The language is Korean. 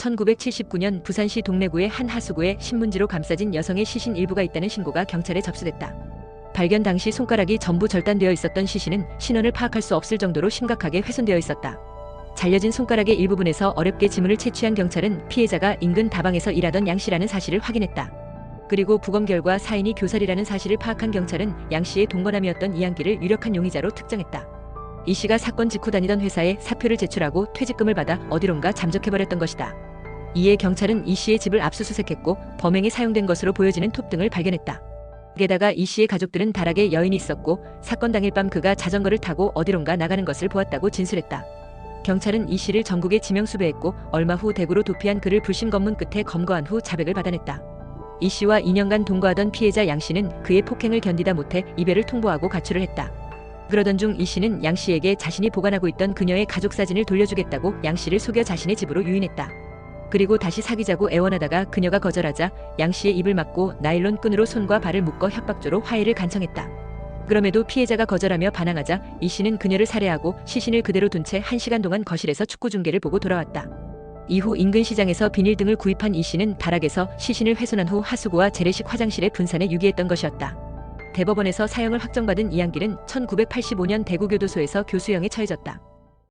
1979년 부산시 동래구의 한 하수구에 신문지로 감싸진 여성의 시신 일부가 있다는 신고가 경찰에 접수됐다. 발견 당시 손가락이 전부 절단되어 있었던 시신은 신원을 파악할 수 없을 정도로 심각하게 훼손되어 있었다. 잘려진 손가락의 일부분에서 어렵게 지문을 채취한 경찰은 피해자가 인근 다방에서 일하던 양 씨라는 사실을 확인했다. 그리고 부검 결과 사인이 교살이라는 사실을 파악한 경찰은 양 씨의 동거남이었던 이양기를 유력한 용의자로 특정했다. 이 씨가 사건 직후 다니던 회사에 사표를 제출하고 퇴직금을 받아 어디론가 잠적해버렸던 것이다. 이에 경찰은 이 씨의 집을 압수수색했고 범행에 사용된 것으로 보여지는 톱 등을 발견했다. 게다가 이 씨의 가족들은 다락에 여인이 있었고 사건 당일 밤 그가 자전거를 타고 어디론가 나가는 것을 보았다고 진술했다. 경찰은 이 씨를 전국에 지명수배했고 얼마 후 대구로 도피한 그를 불심 검문 끝에 검거한 후 자백을 받아냈다. 이 씨와 2년간 동거하던 피해자 양 씨는 그의 폭행을 견디다 못해 이별을 통보하고 가출을 했다. 그러던 중 이 씨는 양 씨에게 자신이 보관하고 있던 그녀의 가족 사진을 돌려주겠다고 양 씨를 속여 자신의 집으로 유인했다. 그리고 다시 사귀자고 애원하다가 그녀가 거절하자 양 씨의 입을 막고 나일론 끈으로 손과 발을 묶어 협박조로 화해를 간청했다. 그럼에도 피해자가 거절하며 반항하자 이 씨는 그녀를 살해하고 시신을 그대로 둔채 1시간 동안 거실에서 축구 중계를 보고 돌아왔다. 이후 인근 시장에서 비닐 등을 구입한 이 씨는 다락에서 시신을 훼손한 후 하수구와 재래식 화장실에 분산해 유기했던 것이었다. 대법원에서 사형을 확정받은 이양길은 1985년 대구교도소에서 교수형에 처해졌다.